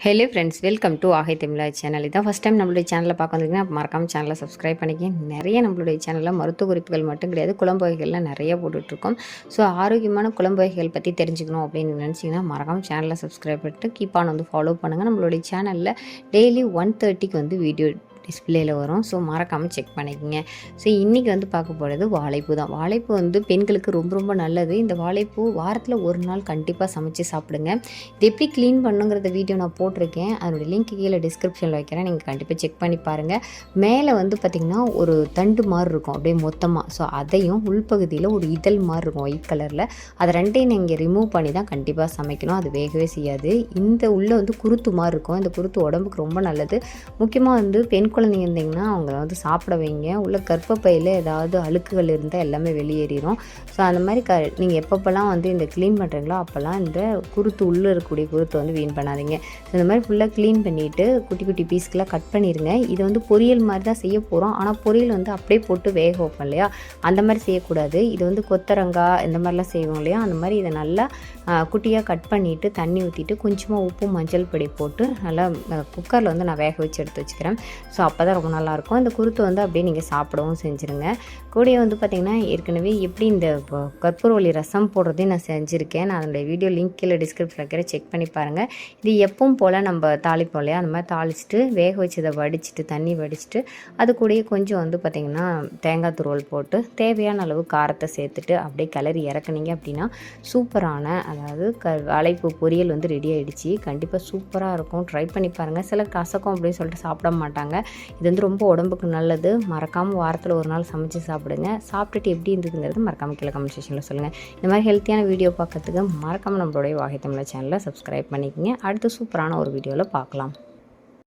Hello friends welcome to Aagai Tamizha channel இதான் first time நம்மளுடைய சேனலில் பார்க்க வந்தீங்கன்னா மறக்காமல் சேனலை சப்ஸ்கிரைப் பண்ணிக்க நிறைய நம்மளுடைய சேனலில் மருத்துவ குறிப்புகள் மட்டும் கிடையாது. குழம்பு வகைகள்லாம் நிறைய போட்டுட்ருக்கோம். ஸோ ஆரோக்கியமான குழம்பு வகைகள் பற்றி தெரிஞ்சுக்கணும் அப்படின்னு நினச்சிங்கன்னா மறக்காம சேனலை சப்ஸ்கிரைப் பண்ணிட்டு கீப் ஆன் வந்து ஃபாலோ பண்ணுங்கள் நம்மளுடைய சேனலில் டெய்லி ஒன் தேர்ட்டிக்கு வந்து வீடியோ டிஸ்பிளேயில் வரும். ஸோ மறக்காமல் செக் பண்ணிக்கோங்க. ஸோ இன்றைக்கி வந்து பார்க்க போகிறது வாழைப்பூ தான். வாழைப்பூ வந்து பெண்களுக்கு ரொம்ப ரொம்ப நல்லது. இந்த வாழைப்பூ வாரத்தில் ஒரு நாள் கண்டிப்பாக சமைச்சு சாப்பிடுங்க. இது எப்படி க்ளீன் பண்ணுங்கிறத வீடியோ நான் போட்டிருக்கேன். அதனுடைய லிங்க் கீழே டிஸ்கிரிப்ஷனில் வைக்கிறேன். நீங்கள் கண்டிப்பாக செக் பண்ணி பாருங்கள் மேலே வந்து பார்த்திங்கன்னா ஒரு தண்டு மாதிரி இருக்கும். அப்படியே மொத்தமாக ஸோ அதையும் உள்பகுதியில் ஒரு இதழ் மாதிரி இருக்கும் ஒயிட் கலரில் அதை ரெண்டையும் நீங்கள் ரிமூவ் பண்ணி தான் கண்டிப்பாக சமைக்கணும். அது வேகவே செய்யாது. இந்த உள்ளே வந்து குருத்து மாதிரி இருக்கும். இந்த குருத்து உடம்புக்கு ரொம்ப நல்லது. முக்கியமாக வந்து பெண் குழந்தைங்க இருந்தீங்கன்னா அவங்கள வந்து சாப்பிட வைங்க. உள்ள கர்ப்பப்பையில் ஏதாவது அழுக்குகள் இருந்தால் எல்லாமே வெளியேறிடும் ஸோ அந்த மாதிரி க நீங்கள் எப்பப்போல்லாம் வந்து இந்த க்ளீன் பண்ணுறீங்களோ அப்போல்லாம் இந்த குருத்து உள்ளே இருக்கக்கூடிய குருத்து வந்து வீண் பண்ணாதீங்க. ஸோ இந்த மாதிரி ஃபுல்லாக க்ளீன் பண்ணிவிட்டு குட்டி குட்டி பீஸ்க்கெலாம் கட் பண்ணிடுங்க இது வந்து பொரியல் மாதிரி தான் செய்ய போகிறோம் ஆனால் பொரியல் வந்து அப்படியே போட்டு வேக வைப்போம் இல்லையா? அந்த மாதிரி செய்யக்கூடாது. இது வந்து கொத்தரங்காய் இந்த மாதிரிலாம் செய்வோம் இல்லையா? அந்த மாதிரி இதை நல்லா குட்டியாக கட் பண்ணிவிட்டு தண்ணி ஊற்றிட்டு கொஞ்சமாக உப்பு மஞ்சள் பொடி போட்டு நல்லா குக்கரில் வந்து நான் வேக வச்சு எடுத்து வச்சுக்கிறேன். ஸோ அப்போ தான் ரொம்ப நல்லாயிருக்கும். இந்த குருத்து வந்து அப்படியே நீங்கள் சாப்பிடவும் செஞ்சுருங்க. கூடயே வந்து பார்த்திங்கன்னா ஏற்கனவே எப்படி இந்த வ- கற்பூரவள்ளி ரசம் போடுறதையும் நான் செஞ்சுருக்கேன். நான் அதனுடைய வீடியோ லிங்க் கீழே டிஸ்கிரிப்ஷன் இருக்கிற செக் பண்ணி பாருங்கள் இது எப்பவும் போல் நம்ம தாளிப்போம் இல்லையா? அந்த மாதிரி தாளிச்சிட்டு வேக வச்சதை வடிச்சிட்டு தண்ணி வடிச்சிட்டு அது கூடயே கொஞ்சம் வந்து பார்த்திங்கன்னா தேங்காய் துருவல் போட்டு தேவையான அளவு காரத்தை சேர்த்துட்டு அப்படியே கிளறி இறக்குனீங்க அப்படின்னா சூப்பரான அதாவது க அழைப்பு பொரியல் வந்து ரெடி ஆகிடுச்சு கண்டிப்பாக சூப்பராக இருக்கும். ட்ரை பண்ணி பாருங்கள் சில கசக்கும் அப்படின்னு சொல்லிட்டு சாப்பிட மாட்டாங்க. இது வந்து ரொம்ப உடம்புக்கு நல்லது. மறக்காமல் வாரத்தில் ஒரு நாள் சமைச்சு சாப்பிடுங்க. சாப்பிட்டுட்டு எப்படி இருந்ததுங்கிறது மறக்காமல் கீழே கமெண்ட் செக்ஷனில் சொல்லுங்கள் இந்த மாதிரி ஹெல்த்தியான வீடியோ பார்க்கறதுக்கு மறக்காமல் நம்மளுடைய வாகை தமிழ் சேனலை சப்ஸ்கிரைப் பண்ணிக்கோங்க. அடுத்து சூப்பரான ஒரு வீடியோவில் பார்க்கலாம்.